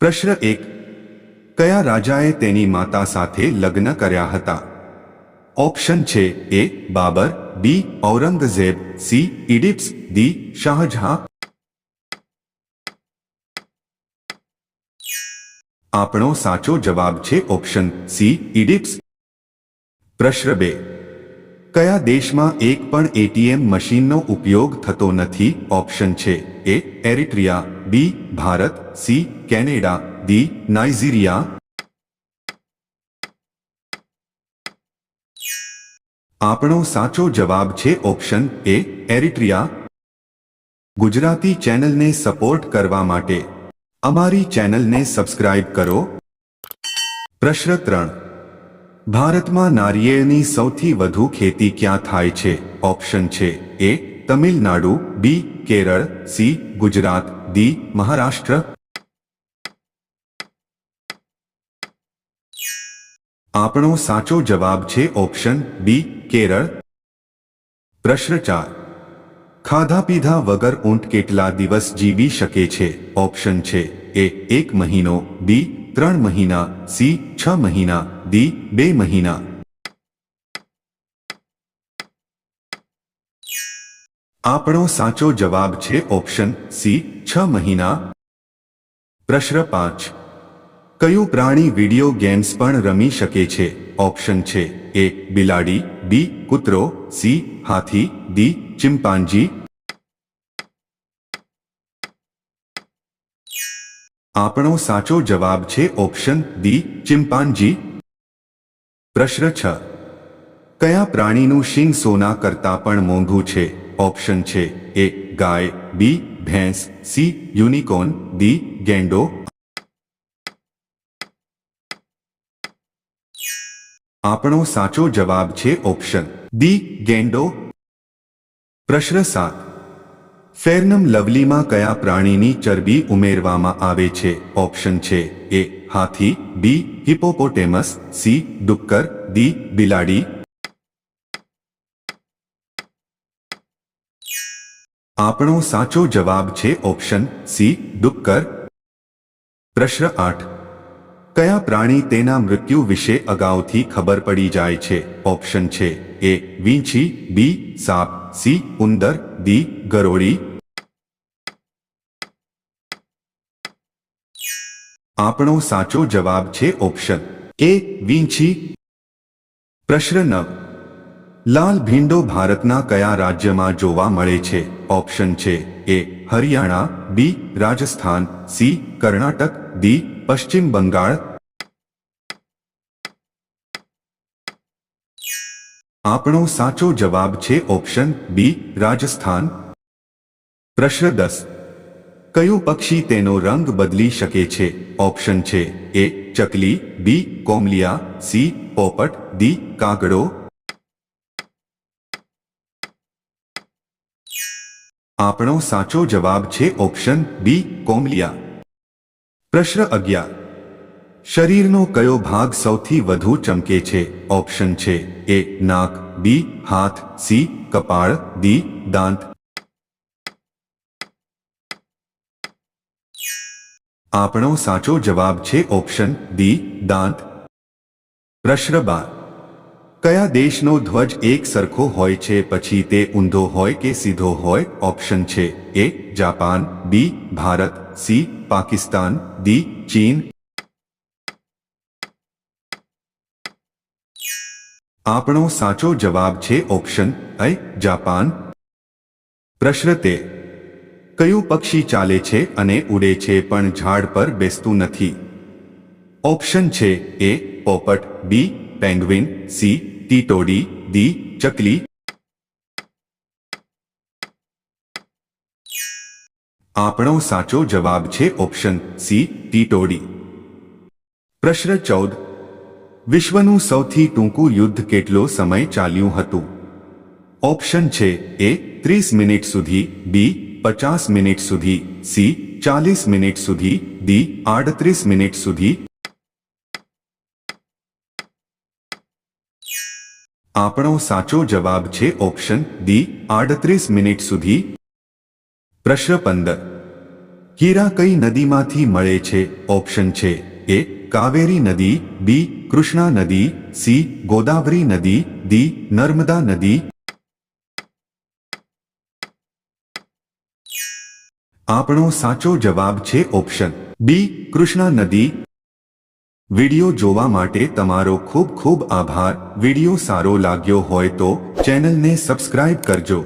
પ્રશ્ન એક, કયા રાજાએ તેની માતા સાથે લગ્ન કર્યા હતા? ઓપ્શન છે A, Babar, B, Aurangzeb, C, ઇડિપ્સ, D, Shahjahan. આપણો સાચો જવાબ છે ઓપ્શન સી, ઇડિપ્સ. પ્રશ્ન બે કયા દેશમાં એક પણ એટીએમ મશીનનો ઉપયોગ થતો નથી? ઓપ્શન છે A Eritrea B Bharat C Canada D Nigeria આપણો સાચો જવાબ છે ઓપ્શન એ એરિટ્રિયા ગુજરાતી ચેનલને સપોર્ટ કરવા માટે અમારી ચેનલને સબસ્ક્રાઇબ કરો. પ્રશ્ન ત્રણ. ભારતમાં નારિયેળની સૌથી વધુ ખેતી ક્યાં થાય છે? ઓપ્શન છે A, Tamilnadu, B, Kerala, C, Gujarat, D, Maharashtra. આપણો સાચો જવાબ છે ઓપ્શન બી, કેરળ. પ્રશ્ન ચાર. ખાધા પીધા વગર ઊંટ કેટલા દિવસ જીવી શકે છે? ઓપ્શન છે એ, એક મહિનો, બી, ત્રણ મહિના, સી, છ મહિના ડી બે મહિના. આપણો સાચો જવાબ છે ઓપ્શન સી, છ મહિના. પ્રશ્ન પાંચ. કયું પ્રાણી વીડિયો ગેમ્સ પણ રમી શકે છે? ઓપ્શન છે એ, બિલાડી, બી, કૂતરો, સી, હાથી, ડી ચિમ્પાન્જી આપણો સાચો જવાબ છે ઓપ્શન ડી ચિમ્પાન્જી પ્રશ્ન છ. કયા પ્રાણીનું શિંગ સોના કરતાં પણ મોંઘું છે? ઓપ્શન છે એ ગાય, બી ભેંસ, સી યુનિકોર્ન, ડી ગેંડો. આપણો સાચો જવાબ છે ઓપ્શન. ડી ગેંડો. પ્રશ્ન સાત. ફેરનમ લવલીમાં કયા પ્રાણીની ચરબી ઉમેરવામાં આવે છે? ઓપ્શન છે એ, હાથી, બી હિપોપોટેમસ સી, ડુક્કર, ડી, બિલાડી. આપણો સાચો જવાબ છે ઓપ્શન સી, ડુક્કર. પ્રશ્ન આઠ. કયા પ્રાણી તેના મૃત્યુ વિશે અગાઉથી ખબર પડી જાય છે? ઓપ્શન છે એ, વીંછી, બી, સાપ, સી, ઉંદર, ડી, ગરોળી. આપણો સાચો જવાબ છે ઓપ્શન એ, વીંછી. પ્રશ્ન નવ. લાલ ભીંડો ભારતના કયા રાજ્યમાં જોવા મળે છે? ઓપ્શન છે A, Haryana, B, Rajasthan, C, Karnataka, D Paschim Bangal આપણો સાચો જવાબ છે ઓપ્શન બી રાજસ્થાન પ્રશ્ન દસ કયું પક્ષી તેનો રંગ બદલી શકે છે ઓપ્શન છે એ ચકલી બી કોમલિયા સી પોપટ ડી કાગડો આપણો સાચો જવાબ છે ઓપ્શન બી કોમલિયા પ્રશ્ન અગિયાર. શરીરનો કયો ભાગ સૌથી વધુ ચમકે છે? ઓપ્શન છે એ નાક, બી હાથ, સી કપાળ, ડી દાંત. આપણો સાચો જવાબ છે ઓપ્શન ડી દાંત. પ્રશ્ન બાર. કયા દેશનો ધ્વજ એક સરખો હોય છે? પછી તે ઊંધો હોય કે સીધો હોય? ઓપ્શન છે A Japan, B Bharat, C Pakistan, D ચીન. આપણો સાચો જવાબ છે ઓપ્શન એ જાપાન. પ્રશ્ન તે, કયું પક્ષી ચાલે છે અને ઉડે છે પણ ઝાડ પર બેસતું નથી? ઓપ્શન છે એ પોપટ, બી પેંગ્વિન, સી ટીટોડી ડી ચકલી આપણો સાચો જવાબ છે ઓપ્શન સી ટીટોડી પ્રશ્ન ચૌદ વિશ્વનું સૌથી ટૂંકું યુદ્ધ કેટલો સમય ચાલ્યું હતું ઓપ્શન છે એ ત્રીસ મિનિટ સુધી બી પચાસ મિનિટ સુધી સી ચાલીસ મિનિટ સુધી ડી આડત્રીસ મિનિટ સુધી આપણો સાચો જવાબ છે ઓપ્શન ડી આડત્રીસ મિનિટ સુધી. પ્રશ્ન પંદર. હીરા કઈ નદીમાંથી મળે છે? ઓપ્શન છે એ, કાવેરી નદી, બી, કૃષ્ણા નદી, સી, ગોદાવરી નદી, ડી, નર્મદા નદી. આપણો સાચો જવાબ છે ઓપ્શન બી, કૃષ્ણા નદી વિડિયો જોવા માટે તમારો ખૂબ ખૂબ આભાર. વિડિયો સારો લાગ્યો હોય તો ચેનલને સબસ્ક્રાઇબ કરજો.